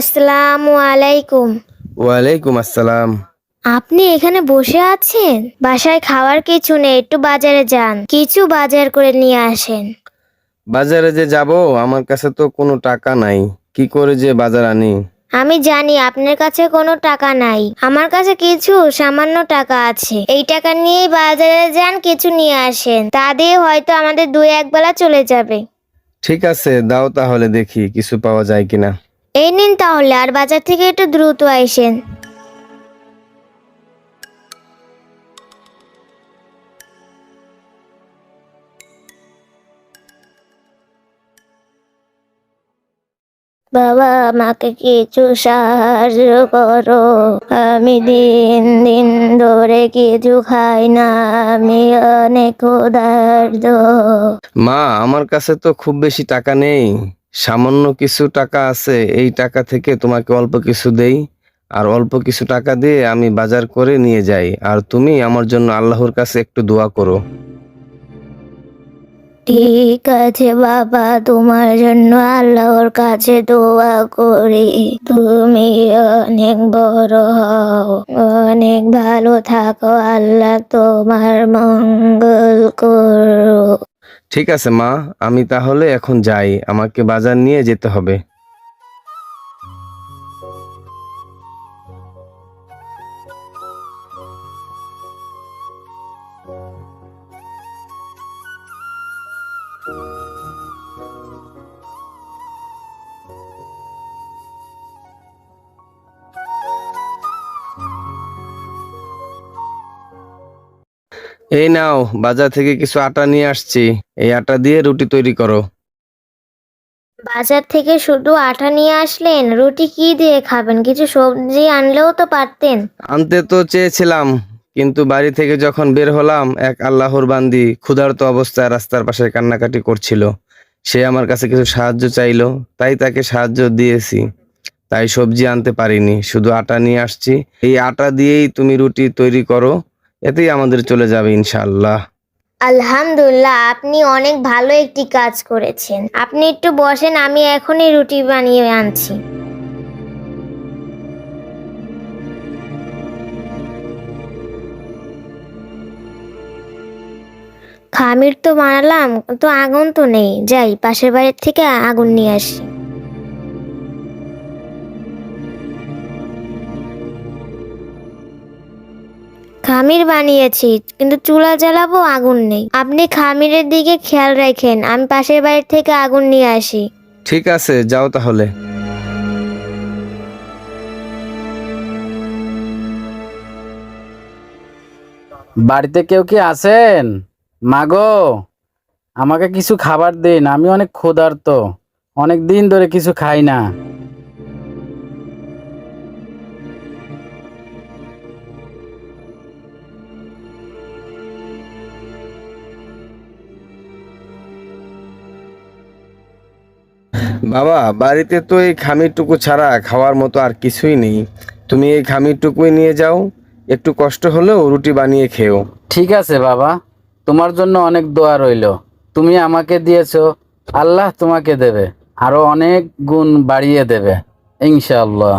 আসসালামু আলাইকুম। ওয়ালাইকুম আসসালাম। আপনি এখানে বসে আছেন? বাসায় খাওয়ার কিছু নেই একটু বাজারে যান। কিছু বাজার করে নিয়ে আসেন। বাজারে যে যাব আমার কাছে তো কোনো টাকা নাই। কি করে যে বাজার আনি? আমি জানি আপনার কাছে কোনো টাকা নাই। আমার কাছে কিছু সামান্য টাকা আছে। এই টাকা নিয়েই বাজারে যান কিছু নিয়ে আসেন। তা দিয়ে হয়তো আমাদের দুই এক বেলা চলে যাবে। ঠিক আছে দাও তাহলে দেখি কিছু পাওয়া যায় কিনা। এই নিন তাহলে আর বাজার থেকে একটু দ্রুত আইসেন বাবা আমাকে কিছু সাহায্য করো। আমি দিন দিন ধরে কিছু খাই না আমি অনেক ক্ষুধার্ত। মা আমার কাছে তো খুব বেশি টাকা নেই। সামান্য কিছু টাকা আছে, এই টাকা থেকে তোমাকে অল্প কিছু দেই। আর অল্প কিছু টাকা দিয়ে আমি বাজার করে নিয়ে যাই। আর তুমি আমার জন্য আল্লাহর কাছে একটু দোয়া করো। ঠিক আছে বাবা, তোমার জন্য আল্লাহর কাছে দোয়া করি। তুমি অনেক বড় হও, অনেক ভালো থাকো। আল্লাহ তোমার মঙ্গল করো ঠিক আছে মা। আমি তাহলে এখন যাই। আমাকে বাজার নিয়ে যেতে হবে। এই নাও বাজার থেকে কিছু আটা নিয়ে আসছি। এই আটা দিয়ে রুটি তৈরি করো। বাজার থেকে শুধু আটা নিয়ে আসলেন? রুটি কি দিয়ে খাবেন? কিছু সবজি আনলেও তো পারতেন। আনতে তো চেয়েছিলাম কিন্তু বাড়ি থেকে যখন বের হলাম এক আল্লাহর বান্দি ক্ষুধার্ত অবস্থায় রাস্তার পাশে কান্নাকাটি করছিল। সে আমার কাছে কিছু সাহায্য চাইলো তাই তাকে সাহায্য দিয়েছি। তাই সবজি আনতে পারিনি শুধু আটা নিয়ে আসছি। এই আটা দিয়েই তুমি রুটি তৈরি করো। এতেই আমাদের চলে যাবে ইনশাআল্লাহ। আলহামদুলিল্লাহ, আপনি অনেক ভালো একটি কাজ করেছেন। আপনি একটু বসেন, আমি এখনই রুটি বানিয়ে আনছি। খামির তো বানালাম, তো আগুন তো নেই। যাই, পাশের বাড়ির থেকে আগুন নিয়ে আসি। খামির বানিয়েছি কিন্তু চুলা জ্বালাবো আগুন নেই। আপনি খামিরের দিকে খেয়াল রাখেন আমি পাশের বাড়ির থেকে আগুন নিয়ে আসি। ঠিক আছে যাও তাহলে। বাড়িতে কেউ কি আছেন? মাগো আমাকে কিছু খাবার দিন আমি অনেক ক্ষুধার্ত। অনেক দিন ধরে কিছু খাই না। বাবা, বাড়িতে তো এই খামিরটুকু ছাড়া খাওয়ার মতো আর কিছুই নেই। তুমি এই খামিরটুকুই নিয়ে যাও, একটু কষ্ট হলেও রুটি বানিয়ে খেও। ঠিক আছে বাবা, তোমার জন্য অনেক দোয়া রইল। তুমি আমাকে দিয়েছ, আল্লাহ তোমাকে দেবে, আরও অনেক গুণ বাড়িয়ে দেবে, ইনশাআল্লাহ।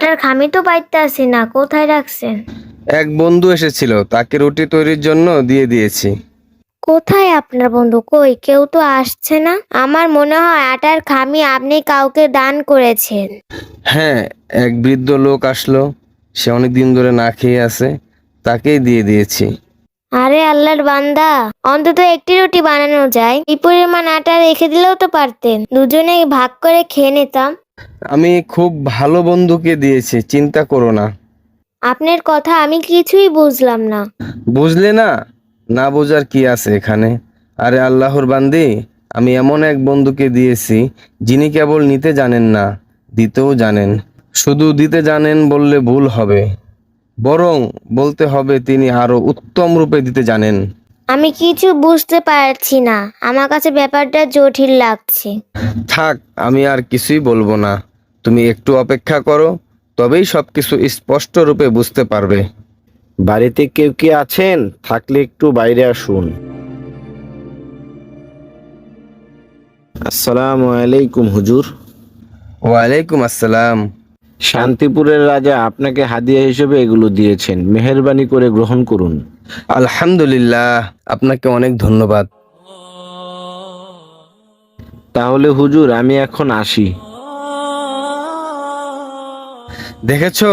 আটার খামি তো পাইতে আসি না কোথায় রাখছেন? এক বন্ধু এসেছিল তাকে রুটি তৈরির জন্য দিয়ে দিয়েছি। কোথায় আপনার বন্ধু? কই? কেউ তো আসছে না? আমার মনে হয় আটার খামি আপনি কাউকে দান করেছেন। হ্যাঁ এক বৃদ্ধ লোক আসলো সে অনেক দিন ধরে না খেয়ে আছে তাকেই দিয়ে দিয়েছি। আরে আল্লাহর বান্দা অন্তত একটি রুটি বানানো যায়। এই পরিমাণ আটা রেখে দিলেও তো পারতেন। দুজনে ভাগ করে খেয়ে নিতাম। আমি খুব ভালো বন্ধুকে দিয়েছি চিন্তা করো না। আপনার কথা আমি কিছুই বুঝলাম না। বুঝলে না? না বোঝার কি আছে এখানে? আরে আল্লাহর বান্দি আমি এমন এক বন্ধুকে দিয়েছি যিনি কেবল নিতে জানেন না দিতেও জানেন। শুধু দিতে জানেন বললে ভুল হবে। বরং বলতে হবে তিনি আরও উত্তম রূপে দিতে জানেন। আমি কিছু বুঝতে পারছি না। আমার কাছে ব্যাপারটা জটিল লাগছে। থাক আমি আর কিছুই বলব না। তুমি একটু অপেক্ষা করো তবেই সবকিছু স্পষ্ট রূপে বুঝতে পারবে। বাড়িতে কেউ কি আছেন? থাকলে একটু বাইরে আসুন। আসসালামু আলাইকুম হুজুর। ওয়ালাইকুম আসসালাম। শান্তিপুরের রাজা আপনাকে হাদিয়া হিসেবে এগুলো দিয়েছেন। মেহেরবানি করে গ্রহণ করুন। আলহামদুলিল্লাহ আপনাকে অনেক ধন্যবাদ। তাহলে হুজুর আমি এখন আসি। দেখেছ?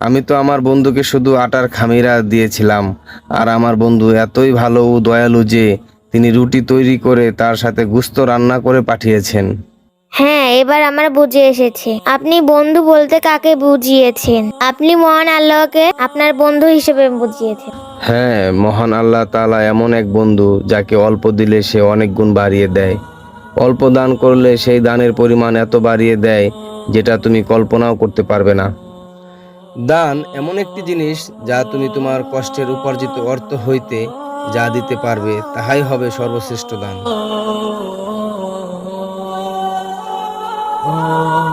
আমি তো আমার বন্ধুকে শুধু আটার খামিরা দিয়েছিলাম। আর আমার বন্ধু এতই ভালো ও দয়ালু যে তিনি রুটি তৈরি করে তার সাথে গুস্ত রান্না করে পাঠিয়েছেন। হ্যাঁ এবার আমার বুঝে এসেছে। আপনি বন্ধু বলতে কাকে বুঝিয়েছেন? আপনি মহান আল্লাহকে আপনার বন্ধু হিসেবে বুঝিয়েছেন। হ্যাঁ মহান আল্লাহ তাআলা এমন এক বন্ধু যাকে অল্প দিলে সে অনেক গুণ বাড়িয়ে দেয়। অল্প দান করলে সেই দানের পরিমাণ এত বাড়িয়ে দেয় যেটা তুমি কল্পনাও করতে পারবে না। দান এমন একটি জিনিস যা তুমি তোমার কষ্টের উপার্জিত অর্থ হইতে যা দিতে পারবে, তাহাই হবে সর্বশ্রেষ্ঠ দান। 我